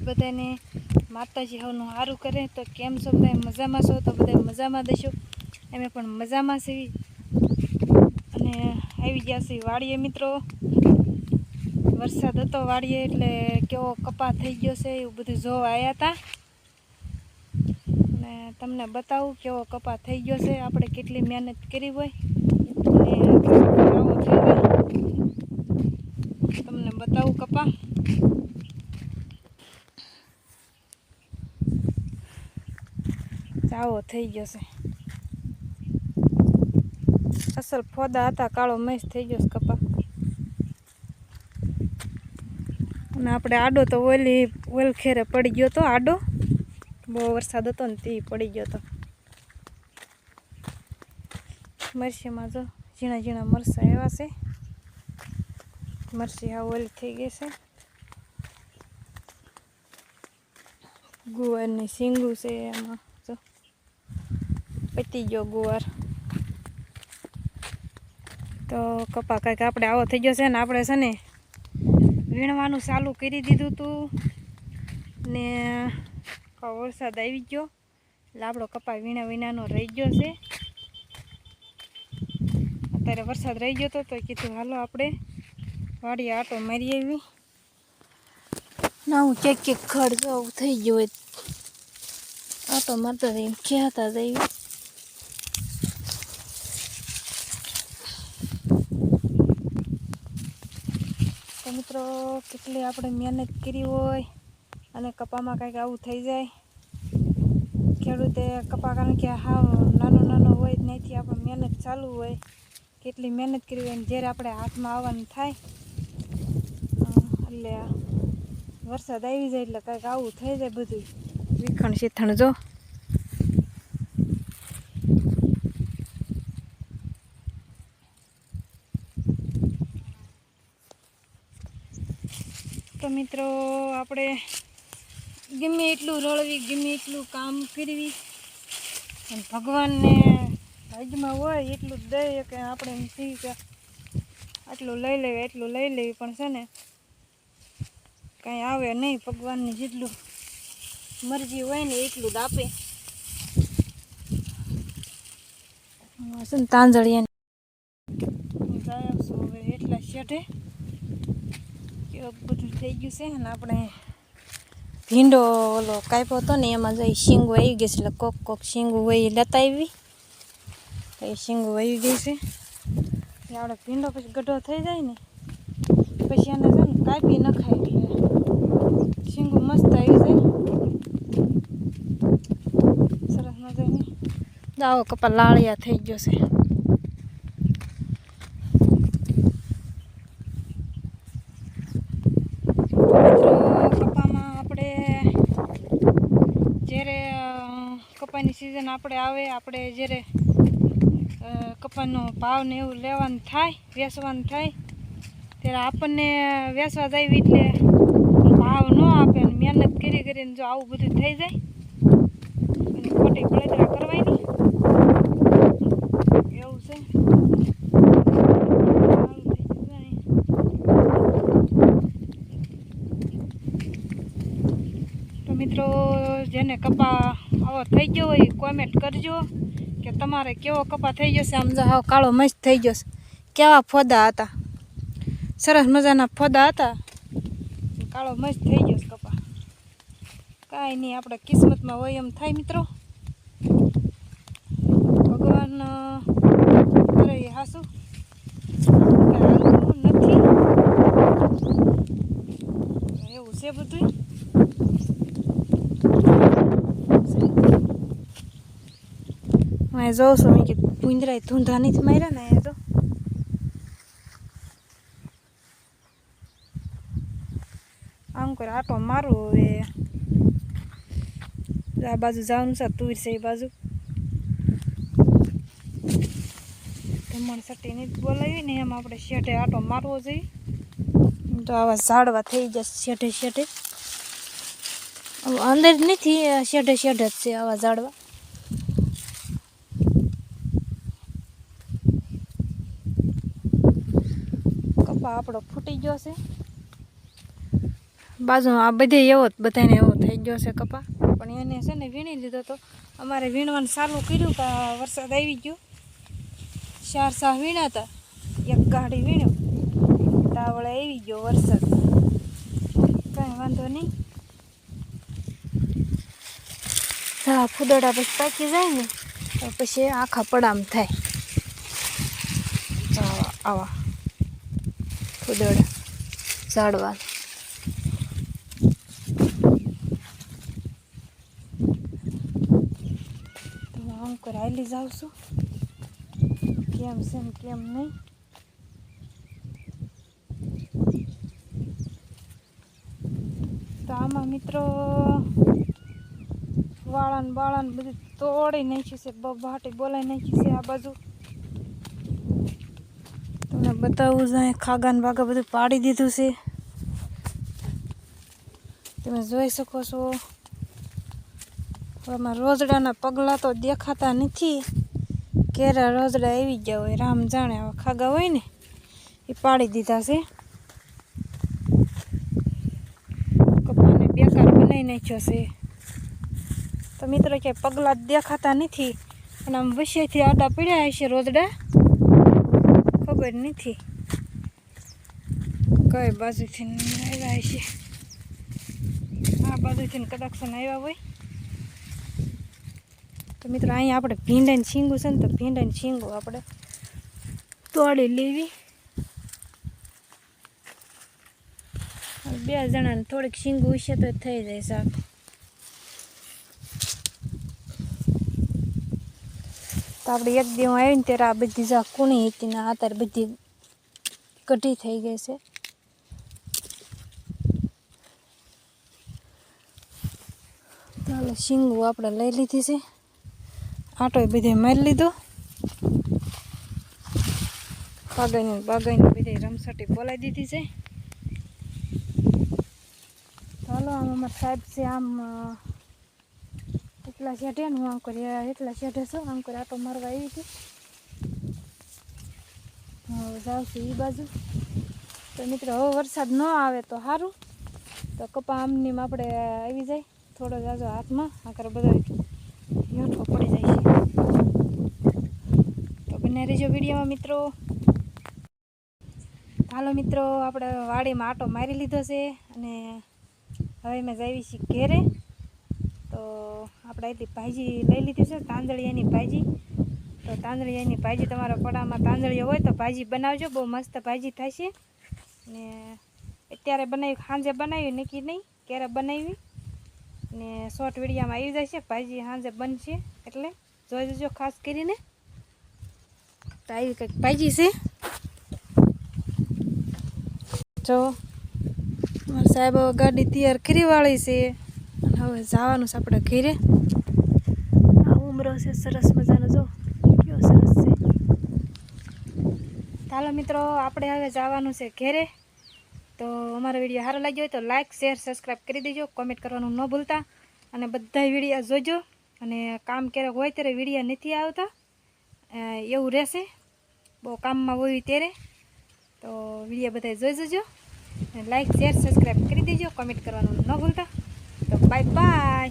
માતાજી બધાને માતાજી હવનું સારું કરે. તો કેમ છો? બધા મજામાં છો? તો બધા મજામાં દેશો અમે પણ મજામાં છીએ. અને આવી ગયા છીએ વાડીએ મિત્રો. વરસાદ હતો વાડીએ એટલે કેવો કપા થઈ ગયો છે એવું બધું જોવા આવ્યા હતા અને તમને બતાવું કેવો કપા થઈ ગયો છે. આપણે કેટલી મહેનત કરી હોય. તમને બતાવું કપા આવો થઈ ગયો છે. અસલ ફોદા હતા, કાળો મેસ થઈ ગયો છે કપા. અને આપણે આડો તો ઓલી ઓલ ખેરે પડી ગયો તો આડો. બહુ વરસાદ હતો ને તે પડી ગયો તો. મરસીમાં જો ઝીણા ઝીણા મરસા એવા છે. મરસી આ ઓલી થઈ ગઈ છે. ગુવારની સિંગું છે એમાં. પતી ગયો ગુવાર. તો કપા કંઈક આપણે આવો થઈ ગયો છે ને આપણે છે ને વીણવાનું ચાલુ કરી દીધું હતું ને વરસાદ આવી ગયો. એટલે આપણો કપા વીણા વીણાનો રહી ગયો છે. અત્યારે વરસાદ રહી ગયો હતો તો કીધું, હાલો આપણે વાડી આટો મારી આવી. ના, હું ક્યાંક ક્યાંક ખડ થઈ ગયો હોય આટો મારતા જઈ ખેતા જઈ તો મિત્રો કેટલી આપણે મહેનત કરી હોય અને કપામાં કાંઈક આવું થઈ જાય ખેડૂતે કપા કારણ કે હાવ નાનો નાનો હોય નહીંથી આપણે મહેનત ચાલુ હોય કેટલી મહેનત કરી હોય જ્યારે આપણે હાથમાં આવવાનું થાય એટલે વરસાદ આવી જાય એટલે કાંઈક આવું થઈ જાય બધું વિખણ શીથણ જો તો મિત્રો, આપણે ગમે એટલું રળવી, ગમે એટલું કામ કરવી અને ભગવાનને હજમાં હોય એટલું જ દઈએ કે આપણે એમ કે આટલું લઈ લેવી એટલું લઈ લેવી, પણ છે ને, કાંઈ આવે નહીં ભગવાનની જેટલું. મરજી હોય ને એટલું જ આપે. તાંજળિયા હવે એટલા શેઠે બધું થઈ ગયું છે ને આપણે ભીંડો ઓલો કાપ્યો હતો ને એમાં જઈ શીંગું આવી ગઈ છે એટલે કોક કોક શીંગું હોય એ લેતા આવી. તો એ શીંગું આવી ગઈ છે. આપણે ભીંડો પછી ગઢો થઈ જાય ને પછી એને છે ને કાપી નખાય એટલે શીંગું મસ્ત આવી જાય સરસ મજાની આવો કપા લાળિયા થઈ ગયો છે કપામાં આપણે જ્યારે કપાની સિઝન આપણે આવે આપણે જ્યારે કપાનો ભાવ ને એવું લેવાનું થાય વેચવાનું થાય ત્યારે આપણને વેચવા જાય એટલે ભાવ ન આપે મહેનત કરી કરીને જો આવું બધું થઈ જાય અને ખોટી બળતરા કરવાની એવું છે સારું થઈ જાય તો મિત્રો જેને કપા આવો થઈ ગયો હોય કોમેન્ટ કરજો કે તમારે કેવો કપા થઈ જશે. આમ જો હાવ કાળો મસ્ત થઈ જશે કેવા ફોદા હતા. સરસ મજાના ફોદા હતા. કાળો મસ્ત થઈ ગયો કપા. કાંઈ નહીં, આપણે કિસ્મતમાં હોય એમ થાય મિત્રો. ભગવાન અ, કરે એ હાસું કાંઈ હાલતું નથી એવું છે બધું હું જોઉં છું મેં કે ભૂંદરાય ધૂંધા નથી માર્યા ને એ તો આમ કરે આટો મારું હવે આ બાજુ જવાનું છે તુર છે એ બાજુ ધમણ સટીને જ બોલાવી ને એમ આપણે શેઠે આટો મારવો જોઈએ તો આવા ઝાડવા થઈ જશે શેઠે શેઠે હવે અંદર નથી આ શેઠે શેઠે જ છે આવા ઝાડવા કપા આપણો ફૂટી ગયો છે. બાજુ આ બધે એવો બધાને એવો થઈ ગયો છે કપા. પણ એને છે ને વીણી લીધો તો અમારે વીણવાનું ચાલુ કર્યું કે વરસાદ આવી ગયો. ચાર સાહ વીણ્યા હતા. એક ગાડી વીણ્યો. તાવળે આવી ગયો વરસાદ. કાંઈ વાંધો નહીં. હા, ફૂદડા પછી પાકી જાય ને, તો પછી આખા પડામ થાય. આવા આવા. ફૂદડા ઝાડવા. હું કરાયેલી જાઉં છું કેમ છે કેમ નહીં? તો આમાં મિત્રો વાળાન બાળાને બધું તોડી નાખ્યું છે, બબાટી બોલાઈ નાખ્યું છે આ બાજુ. બતાવું જાય, ખાગાન બાગા બધું પાડી દીધું છે. તમે જોઈ શકો છો. આમાં રોજડાના પગલાં તો દેખાતા નથી. કેરા રોજડા આવી ગયા હોય, રામ જાણે આવા ખાગા હોય ને, એ પાડી દીધા છે. કપાને બેકાર બનાવી નાખ્યો છે. તો મિત્રો ક્યાંય પગલાં દેખાતા નથી. અને આમ વિષયથી આડા પડ્યા હશે રોજડા. ખબર નથી. કઈ બાજુથી આવ્યા હશે? આ બાજુથી કદાચ આવ્યા હોય? તો મિત્રો, અહીંયા આપણે ભીંડાને છીંગું છે ને, તો ભીંડાને છીંગું આપણે તોડી લેવી. બે જણાને થોડીક છીંગું હશે તો થઈ જાય શાક. આપણે એક દી આવીને ત્યારે આ બધી જા કુણી હતી ને અત્યારે બધી કઢી થઈ ગઈ છે. ચાલો શીંગું આપણે લઈ લીધી છે. આટો બધે મારી લીધો. પાગાઈને બાગાઈને બધી રમસટી બોલાવી દીધી છે. ચાલો આમ સાહેબ છે આમ એટલા શેઠે હું આમ કરી એટલા શેઠે છું આમ કરી આટો મારવા આવી હતી હવે જાઉં છું એ બાજુ. તો મિત્રો, હવે વરસાદ ન આવે તો સારું તો કપા આમની આપણે આવી જાય, થોડો જાજો હાથમાં. આખરે બધા હેઠો પડી જાય છે. તો બને રહેજો વિડીયોમાં, મિત્રો. હાલો મિત્રો, આપણે વાડીમાં આટો મારી લીધો છે અને હવે મેં જાવી છીએ ઘેરે. તો આપણે અહીંથી ભાજી લઈ લીધી છે, તાંદળિયાની ભાજી તો તાંદળિયાની ભાજી તમારા પડામાં તાંદળિયો હોય તો ભાજી બનાવજો, બહુ મસ્ત ભાજી થશે ને અત્યારે બનાવી સાંજે બનાવી નક્કી નહીં, ક્યારે બનાવી? ને શોર્ટ વિડીયામાં આવી જશે ભાજી સાંજે બનશે, એટલે જોઈ જજો ખાસ કરીને. તો આવી કંઈક ભાજી છે. જો સાહેબ ગાડી તૈયાર કરી વાળી છે. અને હવે જવાનું છે આપણે ઘેરે. આ ઉમરો છે, સરસ મજાનો જો. કેવો સરસ છે. ચાલો મિત્રો, આપણે હવે જવાનું છે ઘરે. તો અમારો વીડિયો સારો લાગ્યો હોય તો લાઇક શેર સબસ્ક્રાઈબ કરી દેજો. કોમેન્ટ કરવાનું ન ભૂલતા. અને બધા વિડીયા જોજો. અને કામ ક્યારેક હોય ત્યારે વિડીયા નથી આવતા. એવું રહેશે. બહુ કામમાં હોય ત્યારે. તો વિડીયા બધા જોઈ જજો. લાઇક શેર સબસ્ક્રાઈબ કરી દેજો. કોમેન્ટ કરવાનું ન ભૂલતા. Bye-bye.